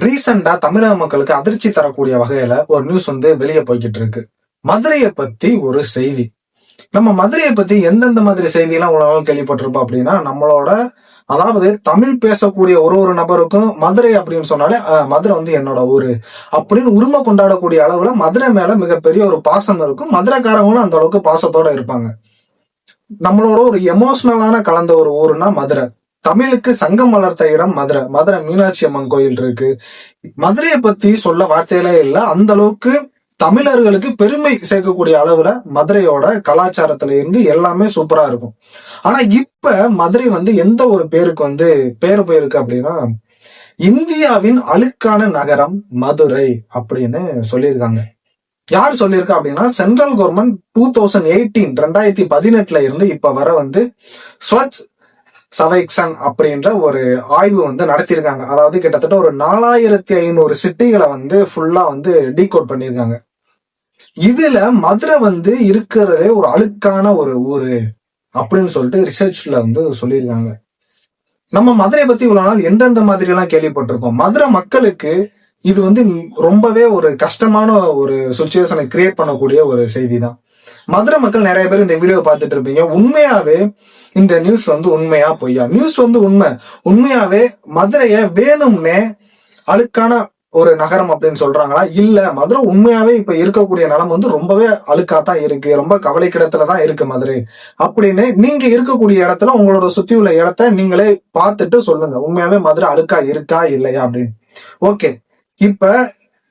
ரீசெண்டா தமிழக மக்களுக்கு அதிர்ச்சி தரக்கூடிய வகையில ஒரு நியூஸ் வந்து வெளியே போய்கிட்டு இருக்கு. மதுரையை பத்தி ஒரு செய்தி. நம்ம மதுரையை பத்தி எந்தெந்த மாதிரி செய்தியெல்லாம் உங்களால கேள்விப்பட்டிருப்போம் அப்படின்னா நம்மளோட அதாவது தமிழ் பேசக்கூடிய ஒரு ஒரு நபருக்கும் மதுரை அப்படின்னு சொன்னாலே மதுரை வந்து என்னோட ஊரு அப்படின்னு உரிமை கொண்டாடக்கூடிய அளவுல மதுரை மேல மிகப்பெரிய ஒரு பாசம் இருக்கும். மதுரைக்காரங்களும் அந்த அளவுக்கு பாசத்தோட இருப்பாங்க. நம்மளோட ஒரு எமோஷனலான கலந்த ஒரு ஊருன்னா மதுரை. தமிழுக்கு சங்கம் வளர்த்த இடம் மதுரை. மதுரை மீனாட்சி அம்மன் கோயில் இருக்கு. மதுரையை பத்தி சொல்ல வார்த்தையிலே இல்ல. அந்த அளவுக்கு தமிழர்களுக்கு பெருமை சேர்க்கக்கூடிய அளவுல மதுரையோட கலாச்சாரத்துல இருந்து எல்லாமே சூப்பரா இருக்கும். ஆனா இப்ப மதுரை வந்து எந்த ஒரு பேருக்கு வந்து பேர் போயிருக்கு அப்படின்னா இந்தியாவின் அழுக்கான நகரம் மதுரை அப்படின்னு சொல்லியிருக்காங்க. யார் சொல்லியிருக்கா அப்படின்னா central government two thousand eighteen ரெண்டாயிரத்தி பதினெட்டுல இருந்து இப்ப வர வந்து ஸ்வச் சவைக்சங் அப்படின்ற ஒரு ஆய்வு வந்து நடத்தியிருக்காங்க. அதாவது கிட்டத்தட்ட ஒரு நாலாயிரத்தி ஐநூறு சிட்டிகளை வந்து ஃபுல்லா வந்து டீகோட் பண்ணியிருக்காங்க. இதுல மதுரை வந்து இருக்கிறதே ஒரு அழுக்கான ஒரு ஊரு அப்படின்னு சொல்லிட்டு ரிசர்ச்ல வந்து சொல்லியிருக்காங்க. நம்ம மதுரையை பத்தி இவ்வளவு நாள் எந்தெந்த மாதிரி எல்லாம் கேள்விப்பட்டிருக்கோம் மதுரை மக்களுக்கு இது வந்து ரொம்பவே ஒரு கஷ்டமான ஒரு சுச்சுவேஷனை கிரியேட் பண்ணக்கூடிய ஒரு செய்தி தான் மதுரை மக்கள் நிறைய பேர் இந்த வீடியோ பார்த்துட்டு இருப்பீங்க. உண்மையாவே இந்த நியூஸ் வந்து உண்மையா பொய்யா? நியூஸ் வந்து உண்மை. உண்மையாவே மதுரைய வேணும்னே அழுக்கான ஒரு நகரம் அப்படின்னு சொல்றாங்களா? இல்ல மதுரை உண்மையாவே இப்ப இருக்கக்கூடிய நிலம் வந்து ரொம்பவே அழுக்கா தான் இருக்கு. ரொம்ப கவலைக்கிடத்துல தான் இருக்கு மதுரை. அப்படின்னு நீங்க இருக்கக்கூடிய இடத்துல உங்களோட சுத்தி உள்ள இடத்த நீங்களே பார்த்துட்டு சொல்லுங்க. உண்மையாவே மதுரை அழுக்கா இருக்கா இல்லையா அப்படின்னு. ஓகே. இப்ப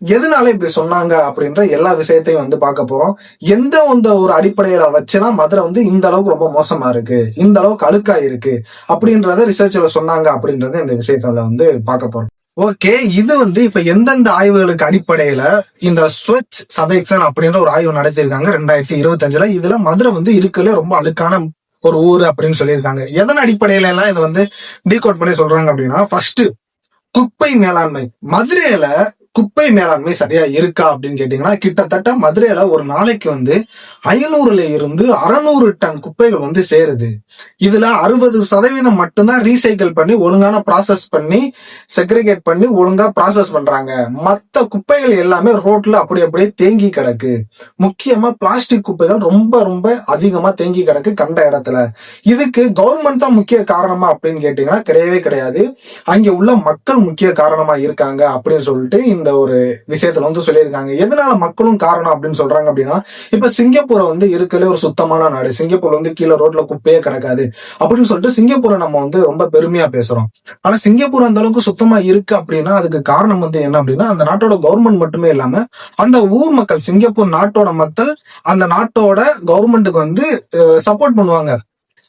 எதனால இப்படி சொன்னாங்க அப்படின்ற எல்லா விஷயத்தையும் வந்து பார்க்க போறோம். எந்த அந்த ஒரு அடிப்படையில வச்சுதான் மதுரை வந்து இந்த அளவுக்கு ரொம்ப மோசமா இருக்கு இந்த அளவுக்கு அழுக்கா இருக்கு அப்படின்றத ரிசர்ச்ல சொன்னாங்க அப்படின்றத இந்த விஷயத்துல வந்து பார்க்க போறோம். ஓகே இது வந்து இப்ப எந்தெந்த ஆய்வுகளுக்கு அடிப்படையில இந்த ஸ்வச் சபெக்சன் அப்படின்ற ஒரு ஆய்வு நடத்தியிருக்காங்க ரெண்டாயிரத்தி இருபத்தஞ்சுல. இதுல மதுரை வந்து இருக்கல ரொம்ப அழுக்கான ஒரு ஊர் அப்படின்னு சொல்லியிருக்காங்க. எதன் அடிப்படையில எல்லாம் இதை வந்து டீகோட் பண்ணி சொல்றாங்க அப்படின்னா ஃபர்ஸ்ட் குப்பை மேலாண்மை. மதுரையில குப்பை மேலாண்மை சரியா இருக்கா அப்படின்னு கேட்டீங்கன்னா கிட்டத்தட்ட மதுரையில ஒரு நாளைக்கு வந்து ஐநூறுல இருந்து அறுநூறு டன் குப்பைகள் வந்து சேருது. இதுல அறுபது சதவீதம் மட்டும்தான் ரீசைக்கிள் பண்ணி ஒழுங்கான ப்ராசஸ் பண்ணி செக்ரிகேட் பண்ணி ஒழுங்கா ப்ராசஸ் பண்றாங்க. மத்த குப்பைகள் எல்லாமே ரோட்ல அப்படி அப்படியே தேங்கி கிடக்கு. முக்கியமா பிளாஸ்டிக் குப்பைகள் ரொம்ப ரொம்ப அதிகமா தேங்கி கிடக்கு கண்ட இடத்துல. இதுக்கு கவர்மெண்ட் தான் முக்கிய காரணமா அப்படின்னு கேட்டீங்கன்னா கிடையவே கிடையாது. அங்க உள்ள மக்கள் முக்கிய காரணமா இருக்காங்க அப்படின்னு சொல்லிட்டு இந்த ஒரு விஷயத்துல வந்து சொல்லியிருக்காங்க. எதனால மக்களும் காரணம் அப்படின்னு சொல்றாங்க அப்படின்னா இப்ப சிங்கப்பூரை வந்து இருக்கலே ஒரு சுத்தமான நாடு. சிங்கப்பூர்ல வந்து கீழே ரோட்ல குப்பையே கிடக்காது அப்படின்னு சொல்லிட்டு சிங்கப்பூரை நம்ம வந்து ரொம்ப பெருமையா பேசுறோம். ஆனா சிங்கப்பூர் அந்த அளவுக்கு சுத்தமா இருக்கு அப்படின்னா அதுக்கு காரணம் வந்து என்ன அப்படின்னா அந்த நாட்டோட கவர்மெண்ட் மட்டுமே இல்லாம அந்த ஊர் மக்கள் சிங்கப்பூர் நாட்டோட மக்கள் அந்த நாட்டோட கவர்மெண்ட்டுக்கு வந்து சப்போர்ட் பண்ணுவாங்க.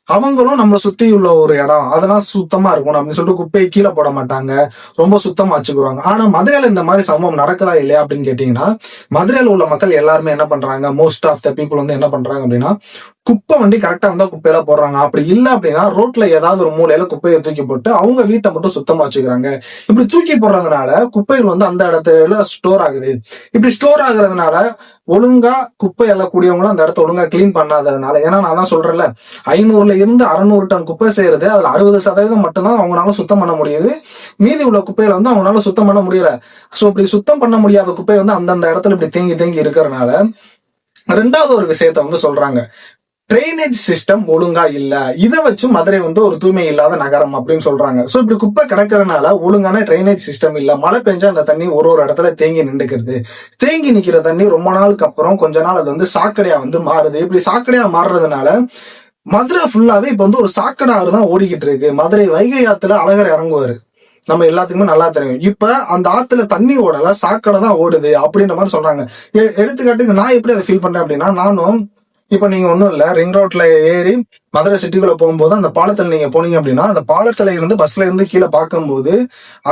அவங்களும் நம்மளை சுத்தி உள்ள ஒரு இடம். அதெல்லாம் சுத்தமா இருக்கணும். அப்படின்னு சொல்லிட்டு குப்பையை கீழே போட மாட்டாங்க. ரொம்ப சுத்தமா வச்சுக்குவாங்க. ஆனா மதுரையில இந்த மாதிரி சம்பவம் நடக்குதா இல்லையா அப்படின்னு கேட்டீங்கன்னா மதுரையில உள்ள மக்கள் எல்லாருமே என்ன பண்றாங்க? மோஸ்ட் ஆஃப் த பீப்புள் வந்து என்ன பண்றாங்க அப்படின்னா குப்பை வண்டி கரெக்டா வந்தா குப்பையில போடுறாங்க. அப்படி இல்ல அப்படின்னா ரோட்ல ஏதாவது ஒரு மூலையில குப்பையை தூக்கி போட்டு அவங்க வீட்டை மட்டும் சுத்தமா வச்சுக்கிறாங்க. இப்படி தூக்கி போடுறதுனால குப்பைகள் வந்து அந்த இடத்துல ஸ்டோர் ஆகுது. இப்படி ஸ்டோர் ஆகுறதுனால ஒழுங்கா குப்பை எல்லக்கூடியவங்களும் அந்த இடத்த ஒழுங்கா கிளீன் பண்ணாததுனால. ஏன்னா நான் தான் சொல்றேன்ல ஐநூறுல இருந்து அறுநூறு டன் குப்பை செய்யறது அதுல அறுபது சதவீதம் மட்டும்தான் அவங்களால சுத்தம் பண்ண முடியுது. மீதி உள்ள குப்பையில வந்து அவங்களால சுத்தம் பண்ண முடியல. சோ இப்படி சுத்தம் பண்ண முடியாத குப்பை வந்து அந்தந்த இடத்துல இப்படி தேங்கி தேங்கி இருக்கிறதுனால ரெண்டாவது ஒரு விஷயத்த வந்து சொல்றாங்க. ட்ரைனேஜ் சிஸ்டம் ஒழுங்கா இல்ல. இதை வச்சு மதுரை வந்து ஒரு தூய்மை இல்லாத நகரம் அப்படின்னு சொல்றாங்க. சோ இப்படி குப்பை கிடக்கிறதுனால ஒழுங்கான ட்ரைனேஜ் சிஸ்டம் இல்ல. மழை பெஞ்சா அந்த தண்ணி ஒரு ஒரு இடத்துல தேங்கி நின்றுக்கிறது தேங்கி நிக்கிற தண்ணி ரொம்ப நாளுக்கு அப்புறம் கொஞ்ச நாள் அது வந்து சாக்கடையா வந்து மாறுது. இப்படி சாக்கடையா மாறுறதுனால மதுரை ஃபுல்லாவே இப்ப வந்து ஒரு சாக்கடை ஆறு தான் ஓடிக்கிட்டு இருக்கு. மதுரை வைகை ஆத்துல அழகர் இறங்குவாரு. நம்ம எல்லாத்துக்குமே நல்லா தெரியும். இப்ப அந்த ஆத்துல தண்ணி ஓடல சாக்கடை தான் ஓடுது அப்படின்ற மாதிரி சொல்றாங்க. எடுத்துக்காட்டுக்கு நான் எப்படி அதை ஃபீல் பண்றேன் அப்படின்னா நானும் இப்ப நீங்க ஒண்ணும் இல்ல ரிங் ரோட்ல ஏறி மதுரை சிட்டிக்குள்ள போகும்போது அந்த பாலத்துல நீங்க போனீங்க அப்படின்னா அந்த பாலத்துல இருந்து பஸ்ல இருந்து கீழே பார்க்கும்போது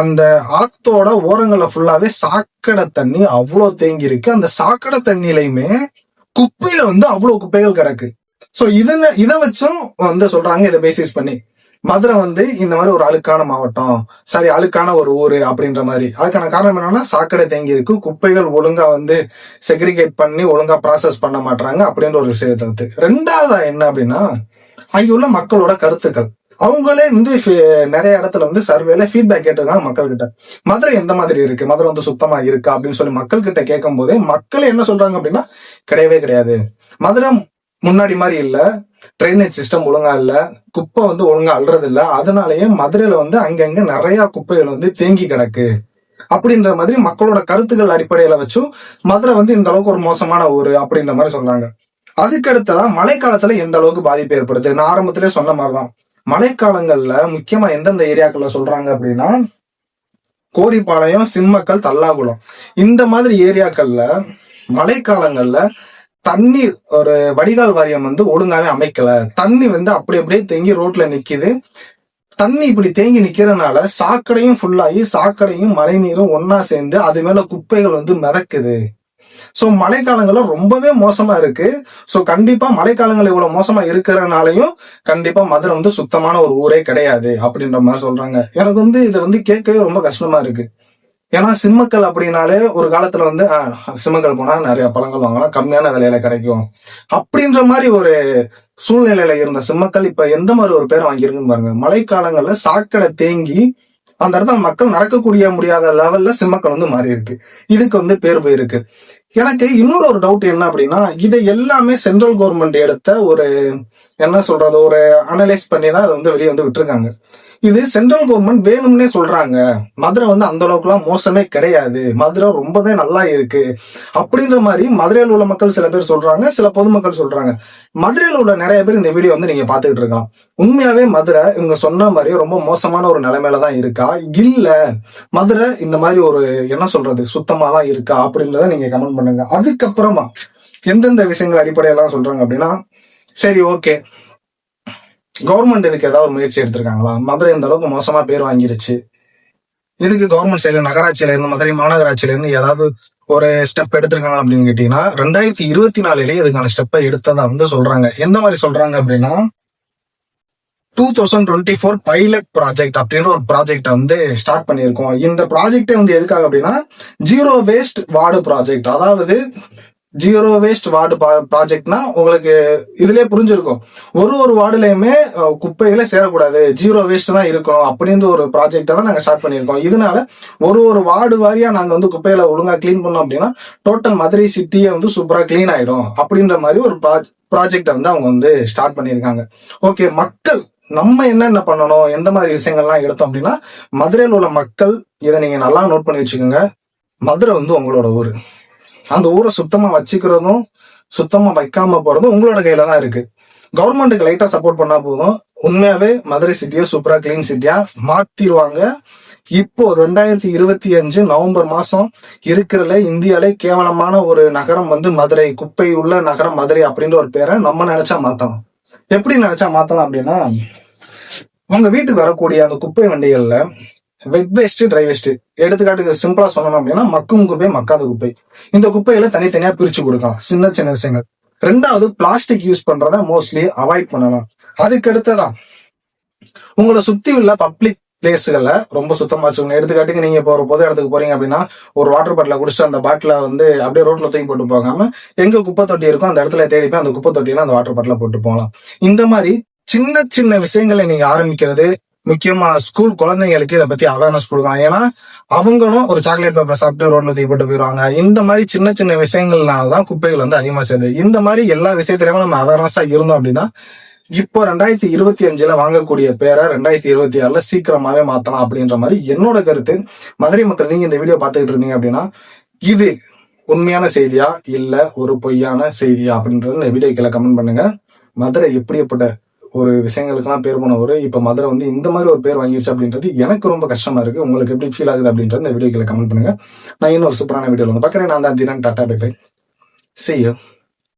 அந்த ஆத்தோட ஓரங்கள்ல ஃபுல்லாவே சாக்கடை தண்ணி அவ்வளவு தேங்கி இருக்கு. அந்த சாக்கடை தண்ணியிலையுமே குப்பையில வந்து அவ்வளவு குப்பைகள் கிடக்கு. சோ இதன இதை வச்சும் வந்து சொல்றாங்க இதை பேசிஸ் பண்ணி. மதுரை வந்து இந்த மாதிரி ஒரு அழுக்கான மாவட்டம் சரி அழுக்கான ஒரு ஊரு அப்படின்ற மாதிரி. அதுக்கான காரணம் என்னன்னா சாக்கடை தேங்கி இருக்கு. குப்பைகள் ஒழுங்கா வந்து செக்ரிகேட் பண்ணி ஒழுங்கா ப்ராசஸ் பண்ண மாட்டாங்க அப்படின்ற ஒரு விஷயத்தை வந்து. ரெண்டாவதா என்ன அப்படின்னா அங்குள்ள மக்களோட கருத்துக்கள். அவங்களே வந்து நிறைய இடத்துல வந்து சர்வேல ஃபீட்பேக் கேட்டிருக்காங்க மக்கள் கிட்ட மதுரை எந்த மாதிரி இருக்கு? மதுரை வந்து சுத்தமா இருக்கா? அப்படின்னு சொல்லி மக்கள் கிட்ட கேட்கும் போதே மக்கள் என்ன சொல்றாங்க அப்படின்னா கிடையவே கிடையாது. மதுரை முன்னாடி மாதிரி இல்லை. ட்ரைனேஜ் சிஸ்டம் ஒழுங்கா இல்லை. குப்பை வந்து ஒழுங்கா அள்ளுறது இல்ல அதனாலயே மதுரையில வந்து அங்கங்க நிறைய குப்பைகள் வந்து தேங்கி கிடக்கு. அப்படின்ற மாதிரி மக்களோட கருத்துக்கள் அடிப்படையில வச்சும் மதுரை வந்து இந்த அளவுக்கு ஒரு மோசமான ஊரு அப்படின்ற மாதிரி சொன்னாங்க. அதுக்கு அடுத்ததா மழைக்காலத்துல எந்த அளவுக்கு பாதிப்பு ஏற்படுது? நான் ஆரம்பத்திலே சொன்ன மாதிரிதான். மழைக்காலங்கள்ல முக்கியமா எந்தெந்த ஏரியாக்கள்ல சொல்றாங்க அப்படின்னா கோரிப்பாளையம் சிம்மக்கல் தல்லாகுளம். இந்த மாதிரி ஏரியாக்கள்ல மழைக்காலங்கள்ல தண்ணீர் ஒரு வடிகால் வாரியம் வந்து ஒழுங்காவே அமைக்கல. தண்ணி வந்து அப்படி அப்படியே தேங்கி ரோட்ல நிக்குது. தண்ணி இப்படி தேங்கி நிக்கிறதுனால சாக்கடையும் ஃபுல்லாகி சாக்கடையும் மழை நீரும் ஒன்னா சேர்ந்து அது மேல குப்பைகள் வந்து மிதக்குது. சோ மழைக்காலங்கள்ல ரொம்பவே மோசமா இருக்கு. சோ கண்டிப்பா மழைக்காலங்கள் இவ்வளவு மோசமா இருக்கிறனாலையும் கண்டிப்பா மதுரை வந்து சுத்தமான ஒரு ஊரே கிடையாது அப்படின்ற மாதிரி சொல்றாங்க. எனக்கு வந்து இது வந்து கேட்கவே ரொம்ப கஷ்டமா இருக்கு. ஏன்னா சிம்மக்கள் அப்படின்னாலே ஒரு காலத்துல வந்து சிம்மக்கள் போனா நிறைய பழங்கள் வாங்கலாம் கம்மியான விலையில கிடைக்கும். அப்படின்ற மாதிரி ஒரு சூழ்நிலையில இருந்த சிம்மக்கள் இப்ப எந்த மாதிரி ஒரு பேர் வாங்கியிருக்குன்னு பாருங்க. மழைக்காலங்கள்ல சாக்கடை தேங்கி அந்த இடத்துல மக்கள் நடக்கக்கூடிய முடியாத லெவல்ல சிம்மக்கள் வந்து மாறி இருக்கு இதுக்கு வந்து பேர் போயிருக்கு. எனக்கு இன்னொரு ஒரு டவுட் என்ன அப்படின்னா இதை எல்லாமே சென்ட்ரல் கவர்மெண்ட் எடுத்த ஒரு என்ன சொல்றது ஒரு அனலைஸ் பண்ணி தான் அதை வந்து வெளியே வந்து விட்டுருக்காங்க. இது சென்ட்ரல் கவர்மெண்ட் வேணும்னே சொல்றாங்க. மதுரை வந்து அந்த அளவுக்குலாம் மோசமே கிடையாது. மதுரை ரொம்பவே நல்லா இருக்கு. அப்படின்ற மாதிரி மதுரையில் உள்ள மக்கள் சில பேர் சொல்றாங்க சில பொதுமக்கள் சொல்றாங்க. மதுரையில் உள்ள நிறைய பேர் இந்த வீடியோ வந்து நீங்க பாத்துக்கிட்டு இருக்கலாம். உண்மையாவே மதுரை இவங்க சொன்ன மாதிரி ரொம்ப மோசமான ஒரு நிலைமையில தான் இருக்கா? இல்ல மதுரை இந்த மாதிரி ஒரு என்ன சொல்றது சுத்தமா தான் இருக்கா அப்படின்றத நீங்க கமெண்ட் பண்ணுங்க. அதுக்கப்புறமா எந்தெந்த விஷயங்கள் அடிப்படையெல்லாம் சொல்றாங்க அப்படின்னா சரி ஓகே. கவர்மெண்ட் இதுக்கு ஏதாவது ஒரு முயற்சி எடுத்திருக்காங்களா? மதுரை இந்த அளவுக்கு மோசமா பேர் வாங்கிருச்சு? இதுக்கு கவர்மெண்ட் சைடுல நகராட்சியில இருந்து மதுரை மாநகராட்சியில இருந்து ஏதாவது ஒரு ஸ்டெப் எடுத்திருக்காங்க அப்படின்னு கேட்டீங்கன்னா ரெண்டாயிரத்தி இருபத்தி நாலுலயே இதுக்கான ஸ்டெப்பை எடுத்ததா வந்து சொல்றாங்க. எந்த மாதிரி சொல்றாங்க அப்படின்னா two thousand twenty four pilot project அப்படின்னு ஒரு ப்ராஜெக்ட் வந்து ஸ்டார்ட் பண்ணியிருக்கோம். இந்த ப்ராஜெக்டே வந்து எதுக்காக அப்படின்னா ஜீரோ வேஸ்ட் வார்டு ப்ராஜெக்ட் அதாவது ஜீரோ வேஸ்ட் வார்டு ப்ராஜெக்ட்னா உங்களுக்கு இதுலயே புரிஞ்சிருக்கும். ஒரு ஒரு வார்டுலயுமே குப்பைகளை சேரக்கூடாது. ஜீரோ வேஸ்ட் தான் இருக்கும் அப்படின்ற ஒரு ப்ராஜெக்டை தான் நாங்க ஸ்டார்ட் பண்ணியிருக்கோம். இதனால ஒரு ஒரு வார்டு வாரியா நாங்க வந்து குப்பைகளை ஒழுங்கா க்ளீன் பண்ணோம் அப்படின்னா டோட்டல் மதுரை சிட்டியே வந்து சூப்பரா க்ளீன் ஆயிடும் அப்படின்ற மாதிரி ஒரு ப்ராஜெக்டை வந்து அவங்க வந்து ஸ்டார்ட் பண்ணியிருக்காங்க. ஓகே மக்கள் நம்ம என்னென்ன பண்ணணும் எந்த மாதிரி விஷயங்கள்லாம் எடுத்தோம் அப்படின்னா மதுரையில் உள்ள மக்கள் இதை நீங்க நல்லா நோட் பண்ணி வச்சுக்கோங்க. மதுரை வந்து உங்களோட ஊர். அந்த ஊரை சுத்தமா வச்சுக்கிறதும் சுத்தமா வைக்காம போறதும் உங்களோட கையில தான் இருக்கு. கவர்மெண்ட்டுக்கு லைட்டா சப்போர்ட் பண்ணா போதும். உண்மையாவே மதுரை சிட்டியை சூப்பரா கிளீன் சிட்டியா மாத்திருவாங்க. இப்போ ரெண்டாயிரத்தி இருபத்தி அஞ்சு நவம்பர் மாசம் இருக்கிறதுல இந்தியாலே கேவலமான ஒரு நகரம் வந்து மதுரை. குப்பை உள்ள நகரம் மதுரை அப்படின்ற ஒரு பேரை நம்ம நினைச்சா மாத்தணும் எப்படி நினைச்சா மாத்தலாம் அப்படின்னா உங்க வீட்டுக்கு வரக்கூடிய அந்த குப்பை வண்டிகள்ல வெட் வேஸ்ட் ட்ரை வேஸ்ட் எடுத்துக்காட்டுக்கு சிம்பிளா சொல்லணும் அப்படின்னா மக்கும் குப்பை மக்காத குப்பை. இந்த குப்பைகளை தனித்தனியா பிரிச்சு கொடுக்கலாம். சின்ன சின்ன விஷயங்கள். ரெண்டாவது பிளாஸ்டிக் யூஸ் பண்றத மோஸ்ட்லி அவாய்ட் பண்ணலாம். அதுக்கு அடுத்ததா உங்களை சுத்தி உள்ள பப்ளிக் பிளேஸ்களை ரொம்ப சுத்தமாக வச்சுக்கணும் எடுத்துக்காட்டுக்கு நீங்கள் இப்போ ஒரு பொது இடத்துக்கு போகிறீங்க அப்படின்னா ஒரு வாட்டர் பாட்டில் குடிச்சிட்டு அந்த பாட்டில் வந்து அப்படியே ரோட்டில் தூக்கி போட்டு போகாமல் எங்கே குப்பை தொட்டி இருக்கோ அந்த இடத்துல தேடி போய் அந்த குப்பை தொட்டியில் அந்த வாட்டர் பாட்டில் போட்டு போகலாம். இந்த மாதிரி சின்ன சின்ன விஷயங்களை நீங்கள் ஆரம்பிக்கிறது முக்கியமா ஸ்கூல் குழந்தைங்களுக்கு இதை பத்தி அவேர்னஸ் கொடுக்கலாம். ஏன்னா அவங்களும் ஒரு சாக்லேட் பேப்பர் சாப்பிட்டு ரோட்ல தூக்கி போட்டு போயிடுவாங்க. இந்த மாதிரி சின்ன சின்ன விஷயங்கள்னால தான் குப்பைகள் வந்து அதிகமா சேருது. இந்த மாதிரி எல்லா விஷயத்திலயுமே நம்ம அவேர்னஸா இருந்தோம் அப்படின்னா இப்போ ரெண்டாயிரத்தி இருபத்தி அஞ்சுல வாங்கக்கூடிய பேரை ரெண்டாயிரத்தி இருபத்தி ஆறுல சீக்கிரமாவே மாத்தலாம் அப்படின்ற மாதிரி என்னோட கருத்து. மதுரை மக்கள் நீங்க இந்த வீடியோ பார்த்துக்கிட்டு இருந்தீங்க அப்படின்னா இது உண்மையான செய்தியா இல்ல ஒரு பொய்யான செய்தியா அப்படின்றது இந்த வீடியோ கீழே கமெண்ட் பண்ணுங்க. மதுரை எப்படிப்பட்ட ஒரு விஷயங்களுக்குலாம் பேர் போன ஒரு இப்ப மதுரை வந்து இந்த மாதிரி ஒரு பேர் வாங்கிடுச்சு அப்படின்றது எனக்கு ரொம்ப கஷ்டமா இருக்கு. உங்களுக்கு எப்படி ஃபீல் ஆகுது அப்படின்றது இந்த வீடியோ கீழே கமெண்ட் பண்ணுங்க. நான் இன்னொரு சூப்பரான வீடியோ வந்து பாக்குறேன் நான் தான் தினன் tata bye bye. See you.